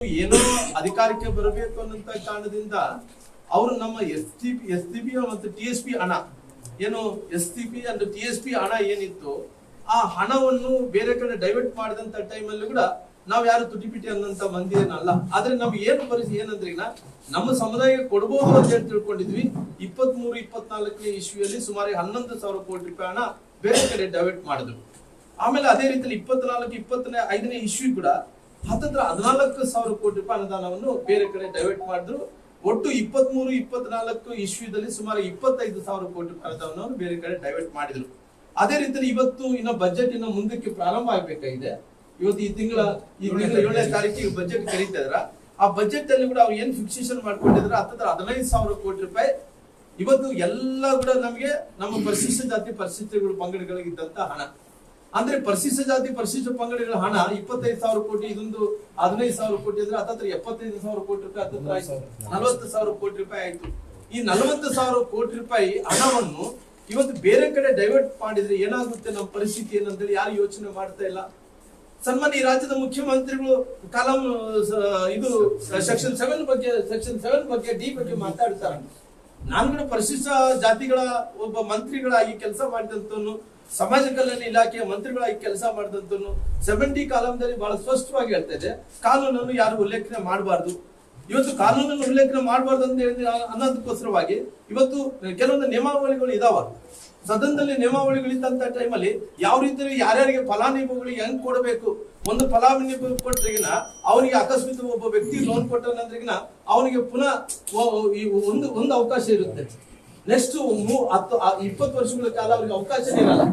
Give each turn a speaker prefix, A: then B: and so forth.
A: ಏನೋ ಅಧಿಕಾರಕ್ಕೆ ಬರಬೇಕು ಅನ್ನೋಂತ ಕಾರಣದಿಂದ ಅವರು ನಮ್ಮ S T P, S T P ಮತ್ತು ಟಿ ಎಸ್ ಪಿ ಹಣ, ಏನು ಎಸ್ ಟಿ ಪಿ ಅಂದ್ರೆ ಟಿ ಎಸ್ ಪಿ ಹಣ ಏನಿತ್ತು ಆ ಹಣವನ್ನು ಬೇರೆ ಕಡೆ ಡೈವರ್ಟ್ ಮಾಡಿದಂತ ಟೈಮಲ್ಲಿ ಕೂಡ ನಾವ್ ಯಾರು ತುಟಿಪಿಟಿ ಅನ್ನಂತ ಮಂದಿ ಏನಲ್ಲ. ಆದ್ರೆ ನಮ್ಗೆ ಏನು ಪರಿಸ್ಥಿತಿ ಏನಂದ್ರೆ ಈಗ ನಮ್ಮ ಸಮುದಾಯಕ್ಕೆ ಕೊಡಬಹುದು ಅಂತ ಹೇಳಿ ತಿಳ್ಕೊಂಡಿದ್ವಿ. ಇಪ್ಪತ್ತ್ ಮೂರು ಇಪ್ಪತ್ನಾಲ್ಕನೇ ಇಶ್ವಿಯಲ್ಲಿ ಸುಮಾರು ಹನ್ನೊಂದು ಸಾವಿರ ಕೋಟಿ ರೂಪಾಯಿ ಹಣ ಬೇರೆ ಕಡೆ ಡೈವರ್ಟ್ ಮಾಡಿದ್ರು. ಆಮೇಲೆ ಅದೇ ರೀತಿಯಲ್ಲಿ ಇಪ್ಪತ್ನಾಲ್ಕು, ಇಪ್ಪತ್ತನೇ, ಐದನೇ ಇಶ್ಯೂ ಕೂಡ ಹತ್ತತ್ರ ಹದಿನಾಲ್ಕು ಸಾವಿರ ಕೋಟಿ ರೂಪಾಯಿ ಅನುದಾನವನ್ನು ಬೇರೆ ಕಡೆ ಡೈವರ್ಟ್ ಮಾಡಿದ್ರು. ಒಟ್ಟು ಇಪ್ಪತ್ಮೂರು ಇಪ್ಪತ್ನಾಲ್ಕು ಇಶ್ವಿದಲ್ಲಿ ಸುಮಾರು ಇಪ್ಪತ್ತೈದು ಸಾವಿರ ಕೋಟಿ ರೂಪಾಯಿ ಅನುದಾನವನ್ನು ಬೇರೆ ಕಡೆ ಡೈವರ್ಟ್ ಮಾಡಿದ್ರು. ಅದೇ ರೀತಿ ಇವತ್ತು ಇನ್ನು ಬಜೆಟ್ ಇನ್ನು ಮುಂದಕ್ಕೆ ಪ್ರಾರಂಭ ಆಗ್ಬೇಕಾಗಿದೆ. ಇವತ್ತು ಈ ತಿಂಗಳ ಈ ತಿಂಗಳ ಏಳನೇ ತಾರೀಕಿಗೆ ಬಜೆಟ್ ಕರೀತಾ ಇದ್ರ. ಆ ಬಜೆಟ್ ಅಲ್ಲಿ ಕೂಡ ಅವ್ರು ಏನ್ ಫಿಕ್ಸೇಷನ್ ಮಾಡ್ಕೊಂಡಿದ್ರೆ? ಹತ್ತತ್ರ ಹದಿನೈದು ಸಾವಿರ ಕೋಟಿ ರೂಪಾಯಿ. ಇವತ್ತು ಎಲ್ಲ ಕೂಡ ನಮಗೆ ನಮ್ಮ ಪರಿಶಿಷ್ಟ ಜಾತಿ ಪರಿಶಿಷ್ಟಗಳು ಪಂಗಡಗಳಿಗಿದ್ದಂತ ಹಣ. ಅಂದ್ರೆ ಪರಿಶಿಷ್ಟ ಜಾತಿ ಪರಿಶಿಷ್ಟ ಪಂಗಡಗಳ ಹಣ ಇಪ್ಪತ್ತೈದು ಸಾವಿರ ಕೋಟಿ ಇದೊಂದು ಹದಿನೈದು ಸಾವಿರ ಕೋಟಿ ಅಂದ್ರೆ ಹತ್ತತ್ರ ಎಪ್ಪತ್ತೈದು ಸಾವಿರ ಕೋಟಿ ರೂಪಾಯಿ ಹತ್ತತ್ರ ಆಯ್ತು ನಲವತ್ತು ಸಾವಿರ ಕೋಟಿ ರೂಪಾಯಿ ಆಯ್ತು. ಈ ನಲವತ್ತು ಸಾವಿರ ಕೋಟಿ ರೂಪಾಯಿ ಹಣವನ್ನು ಇವತ್ತು ಬೇರೆ ಕಡೆ ಡೈವರ್ಟ್ ಮಾಡಿದ್ರೆ ಏನಾಗುತ್ತೆ ನಮ್ಮ ಪರಿಸ್ಥಿತಿ ಏನಂತೇಳಿ ಯಾರು ಯೋಚನೆ ಮಾಡ್ತಾ ಇಲ್ಲ. ಸನ್ಮಾನ್ಯ ಈ ರಾಜ್ಯದ ಮುಖ್ಯಮಂತ್ರಿಗಳು ಕಾಲಂ ಇದು ಸೆಕ್ಷನ್ ಸೆವೆನ್ ಬಗ್ಗೆ ಸೆಕ್ಷನ್ ಸೆವೆನ್ ಬಗ್ಗೆ ಡಿ ಬಗ್ಗೆ ಮಾತಾಡ್ತಾರೆ. ನಾನು ಕೂಡ ಪರಿಶಿಷ್ಟ ಜಾತಿಗಳ ಒಬ್ಬ ಮಂತ್ರಿಗಳಾಗಿ ಕೆಲಸ ಮಾಡಿದಂತನು ಸಮಾಜ ಕಲ್ಯಾಣ ಇಲಾಖೆಯ ಮಂತ್ರಿಗಳಾಗಿ ಕೆಲಸ ಮಾಡಿದಂತನು ಸೆವೆಂಟಿ ಕಾಲಂದಲ್ಲಿ ಬಹಳ ಸ್ಪಷ್ಟವಾಗಿ ಹೇಳ್ತಾ ಇದೆ. ಕಾನೂನನ್ನು ಯಾರು ಉಲ್ಲೇಖನೆ ಮಾಡಬಾರ್ದು. ಇವತ್ತು ಕಾನೂನನ್ನು ಉಲ್ಲೇಖನೆ ಮಾಡಬಾರ್ದು ಅಂತ ಹೇಳಿ ಅನ್ನೋದಕ್ಕೋಸ್ಕರವಾಗಿ ಇವತ್ತು ಕೆಲವೊಂದು ನಿಯಮಾವಳಿಗಳು ಇದಾವ. ಸದನದಲ್ಲಿ ನಿಯಮಾವಳಿಗಳಿದ್ದಂತ ಟೈಮಲ್ಲಿ ಯಾವ ರೀತಿಯಲ್ಲಿ ಯಾರ್ಯಾರಿಗೆ ಫಲಾನುಭವಿಗಳಿಗೆ ಹೆಂಗ್ ಕೊಡಬೇಕು? ಒಂದು ಫಲಾನುಭವಿ ಕೊಟ್ಟರೆಗಿನ ಅವನಿಗೆ ಅಕಸ್ಮಾತ್ ಒಬ್ಬ ವ್ಯಕ್ತಿ ಲೋನ್ ಕೊಟ್ಟನಂದ್ರಿಗಿನ ಅವನಿಗೆ ಪುನಃ ಒಂದು ಒಂದು ಅವಕಾಶ ಇರುತ್ತೆ. ನೆಕ್ಸ್ಟ್ ಇಪ್ಪತ್ತು ವರ್ಷಗಳ ಕಾಲ ಅವ್ರಿಗೆ ಅವಕಾಶ ಇರಲ್ಲ